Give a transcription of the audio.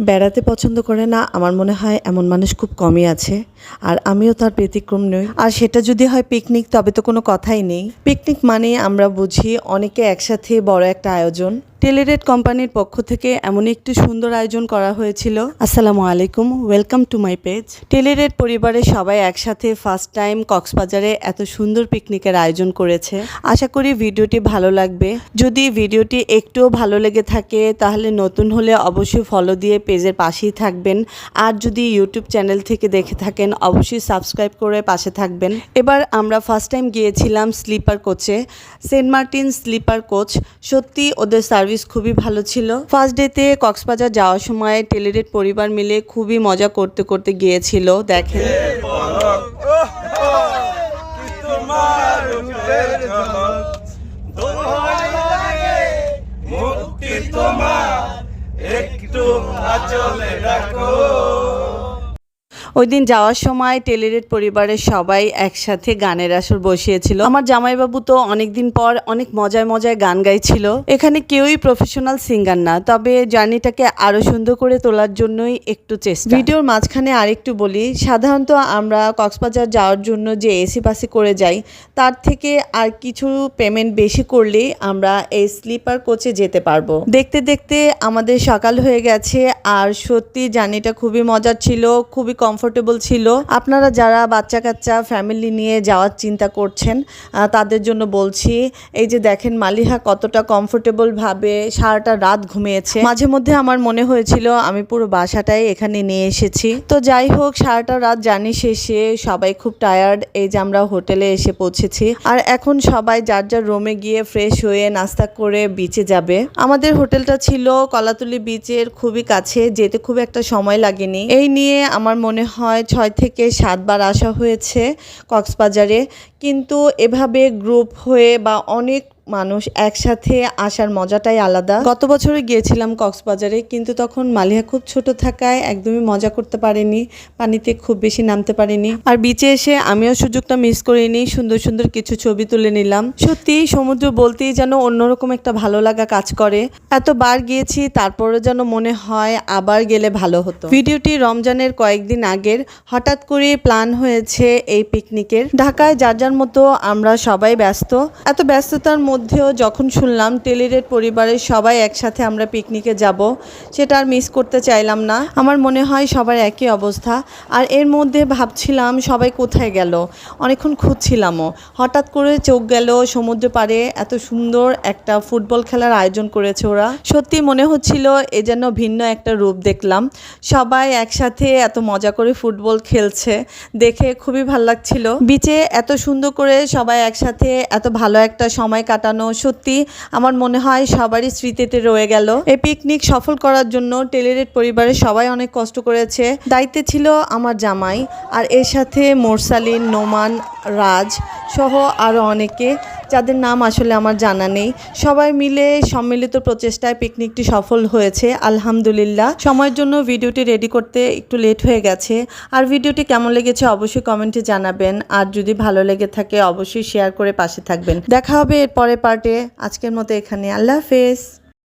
বেড়াতে পছন্দ করে না, আমার মনে হয় এমন মানুষ খুব কমই আছে। আর আমিও তার ব্যতিক্রম নই। আর সেটা যদি হয় পিকনিক, তবে তো কোনো কথাই নেই। পিকনিক মানে আমরা বুঝি অনেকে একসাথে বড় একটা আয়োজন। টেলিরেট কোম্পানির পক্ষ থেকে এমন একটি সুন্দর আয়োজন করা হয়েছিল। আসসালামু আলাইকুম ওয়েলকাম টু মাই পেজ টেলিরেট পরিবারের সবাই একসাথে ফার্স্ট টাইম কক্সবাজারে এত সুন্দর পিকনিকের আয়োজন করেছে। আশা করি ভিডিওটি ভালো লাগবে। যদি ভিডিওটি একটুও ভালো লেগে থাকে, তাহলে নতুন হলে অবশ্যই ফলো দিয়ে পেজের পাশেই থাকবেন। আর যদি ইউটিউব চ্যানেল থেকে দেখে থাকেন, অবশ্যই সাবস্ক্রাইব করে পাশে থাকবেন। এবার আমরা ফার্স্ট টাইম গিয়েছিলাম স্লিপার কোচে সেন্ট মার্টিন স্লিপার কোচ সত্যি ওদের সার্ভিস খুবই ভালো ছিল। ফার্স্ট ডেতে কক্সবাজার যাওয়ার সময় টেলিরেট পরিবার মিলে খুবই মজা করতে করতে গিয়েছিল, দেখেন। একটু রাখো। ওই দিন যাওয়ার সময় টেলিরেট পরিবারের সবাই একসাথে গানের আসর বসিয়েছিল। আমার জামাইবাবু তো অনেকদিন পর অনেক মজায় মজায় গান গাইছিল। এখানে কেউই প্রফেশনাল সিঙ্গার না, তবে জার্নিটাকে আরও সুন্দর করে তোলার জন্যই একটু চেষ্টা। ভিডিওর মাঝখানে আরেকটু বলি, সাধারণত আমরা কক্সবাজার যাওয়ার জন্য যে এসি পাসে করে যাই, তার থেকে আর কিছু পেমেন্ট বেশি করলেই আমরা এই স্লিপার কোচে যেতে পারব। দেখতে দেখতে আমাদের সকাল হয়ে গেছে, আর সত্যি জার্নিটা খুবই মজার ছিল, খুবই কমফোর্টেবল ছিল। আপনারা যারা বাচ্চা কাচ্চা ফ্যামিলি নিয়ে যাওয়ার চিন্তা করছেন তাদের জন্য বলছি, এই যে দেখেন মালিহা কতটা কমফোর্টেবল ভাবে সারাটা রাত ঘুমিয়েছে। মাঝে মধ্যে আমার মনে হয়েছিল, আমি পুরো বাসাটাই এখানে নিয়ে এসেছি। তো যাই হোক, সারাটা রাত জার্নি শেষে সবাই খুব টায়ার্ড এই যে আমরা হোটেলে এসে পৌঁছেছি। আর এখন সবাই যার যার রুমে গিয়ে ফ্রেশ হয়ে নাস্তা করে বিচে যাবে। আমাদের হোটেলটা ছিল কলাতুলি বিচের খুবই কাছে, যেতে খুব একটা সময় লাগেনি। এই নিয়ে আমার মনে হয় ছয় থেকে সাতবার আসা হয়েছে কক্সবাজারে। কিন্তু এভাবে গ্রুপ হয়ে বা অনেক মানুষ একসাথে আসার মজাটাই আলাদা। গত বছরে গিয়েছিলাম কক্সবাজারে, কিন্তু তখন মালিহা খুব ছোট থাকায় একদমই মজা করতে পারেনি, পানিতে খুব বেশি নামতে পারিনি। আর বিচে এসে আমিও সুযোগটা মিস করিনি, সুন্দর সুন্দর কিছু ছবি তুলে নিলাম। সত্যি, সমুদ্র বলতেই যেন অন্যরকম একটা ভালো লাগা কাজ করে। এতবার গিয়েছি তারপরে যেন মনে হয় আবার গেলে ভালো হতো। ভিডিওটি রমজানের কয়েকদিন আগের, হঠাৎ করে প্ল্যান হয়েছে এই পিকনিকের ঢাকায় যার যার মতো আমরা সবাই ব্যস্ত। এত ব্যস্ততার মধ্যেও যখন শুনলাম টেলিরেট পরিবারের সবাই একসাথে আমরা পিকনিকে যাব, সেটা আর মিস করতে চাইলাম না। আমার মনে হয় সবার একই অবস্থা। আর এর মধ্যে ভাবছিলাম সবাই কোথায় গেল। অনেকক্ষণ খুঁজছিলামও। হঠাৎ করে চোখ গেল সমুদ্র পাড়ে এত সুন্দর একটা ফুটবল খেলার আয়োজন করেছে ওরা। সত্যি মনে হচ্ছিল এ যেন ভিন্ন একটা রূপ দেখলাম। সবাই একসাথে এত মজা করে ফুটবল খেলছে, দেখে খুবই ভালো লাগছিল। বিচে এত সুন্দর করে সবাই একসাথে এত ভালো একটা সময় কাটানো। সত্যি, আমার মনে হয় সবারই স্মৃতিতে রয়ে গেল। এই পিকনিক সফল করার জন্য টেলিরেট পরিবারের সবাই অনেক কষ্ট করেছে। দায়িত্বে ছিল আমার জামাই আর এর সাথে মোরসালিন, নোমান, রাজ সহ আরও অনেকে। যাদের নাম আসলে আমার জানা নেই, সবাই মিলে সম্মিলিত প্রচেষ্টায় পিকনিকটি সফল হয়েছে, আলহামদুলিল্লাহ। সময়ের জন্য ভিডিওটি রেডি করতে একটু লেট হয়ে গেছে। আর ভিডিওটি কেমন লেগেছে অবশ্যই কমেন্টে জানাবেন। আর যদি ভালো লেগে থাকে অবশ্যই শেয়ার করে পাশে থাকবেন। দেখা হবে এর পরের পার্টে আজকের মতো এখানে। আল্লাহ হাফেজ।